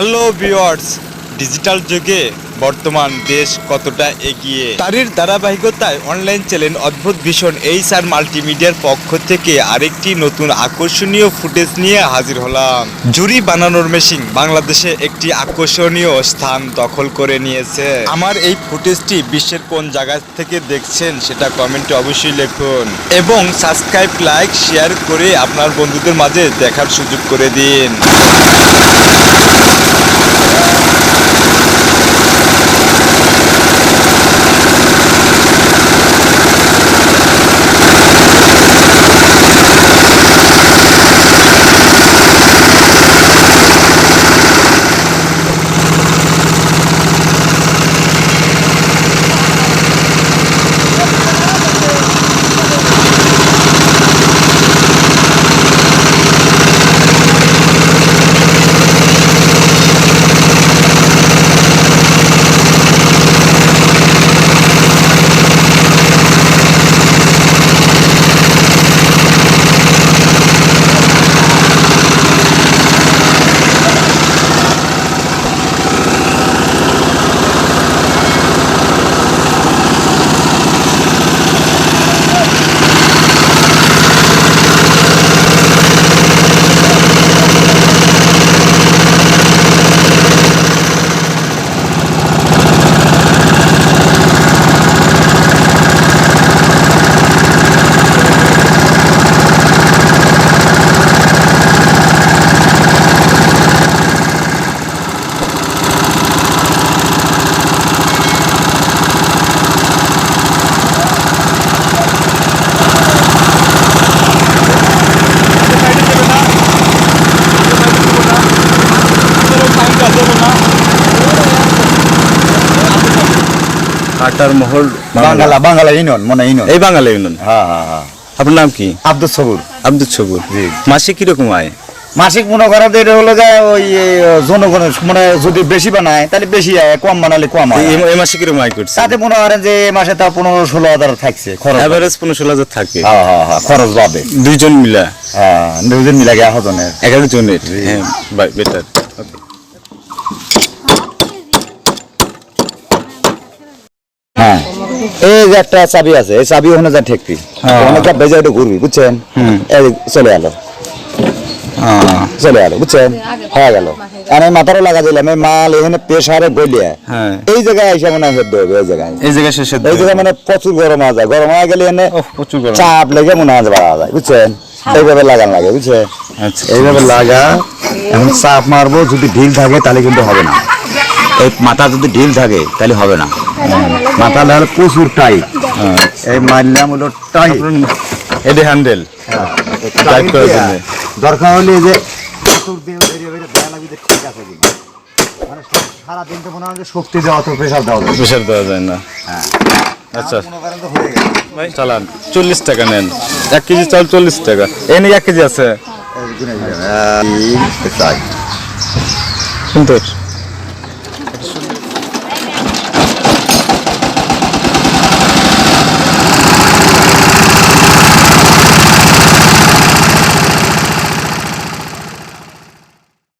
Hello viewers digital যুগে বর্তমান দেশ কতটা এগিয়ে? তারই ধারাবাহিকতায় অনলাইন চ্যানেল অদ্ভুত ভীষণ এই সার মাল্টিমিডিয়ার পক্ষ থেকে আরেকটি নতুন আকর্ষণীয় ফুটেজ নিয়ে হাজির হলাম। জুরি বানানোর মেশিন বাংলাদেশে একটি আকর্ষণীয় স্থান দখল করে নিয়েছে। আমার এই ফুটেজটি বিশ্বের কোন জায়গা থেকে দেখছেন সেটা কমেন্টে অবশ্যই লিখুন। এবং সাবস্ক্রাইব লাইক শেয়ার করে আপনার বন্ধুদের মাঝে দেখার সুযোগ করে দিন। মহল বাঙ্গালা বাঙ্গালা ইউনিয়ন মনে ইউনিয়ন। এই বাঙালি ইউনিয়ন। হ্যাঁ হ্যাঁ হ্যাঁ। আপনার নাম কি? আব্দুল সবুর। আব্দুল সবুর। জি। মাসে কীরকম আয়? মাসিক মনে করা এটা হলো যে ওই এ, জনগণের মানে যদি বেশি বানায় তাহলে বেশি আয় কম বানালে কম হয় এই- এই মাসে কীরকম আয় করছে? তাতে মনে করেন যে এ মাসে তা পনেরো ষোলো হাজার থাকছে খরচ। এভারেজ পনেরো ষোলো হাজার থাকে। হ্যাঁ হ্যাঁ হ্যাঁ খরচ পাবে দুইজন মিলা? হ্যাঁ দুজন মিলে গিয়ে হজনের এগারো জনের। হ্যাঁ বেটার হ্যাঁ। এই যে একটা চাবি আছে এই চাবি ওখানে যা ঠেকবি হ্যাঁ। অনেকটা বেজে একটু ঘুরবি বুঝছেন? এই চলে গেল চলে গেল বুঝছেন? হয়ে গেল। আর এই মাথারও লাগা দিলাম এই মাল এখানে প্রেসারে গলিয়ে। হ্যাঁ। এই জায়গায় এসে মনে হয় সেদ্ধ হবে এই জায়গায়। এই জায়গায় শেষে এই জায়গায় মানে প্রচুর গরম হওয়া যায় গরম হয়ে গেলে এনে প্রচুর গরম। চাপ লেগে মনে হয় বাড়া যায় বুঝছেন? এইভাবে লাগান লাগে বুঝছেন? আচ্ছা। এইভাবে লাগা এখন চাপ মারবো যদি ঢিল থাকে তাহলে কিন্তু হবে না। এই মাথা যদি ঢিল থাকে তাহলে হবে না মাথা লাগালে প্রচুর টাইট এই মারলাম হলো টাইট এডি হ্যান্ডেল দরকার হলে যে। মানে সারাদিন তো মনে হয় শক্তি দেওয়া তো প্রেশার দেওয়া প্রেশার দেওয়া যায় না আচ্ছা মনে হয়ে ভাই চালান চল্লিশ টাকা নেন এক কেজি চাল চল্লিশ টাকা এই নিয়ে এক কেজি আছে সুন্দর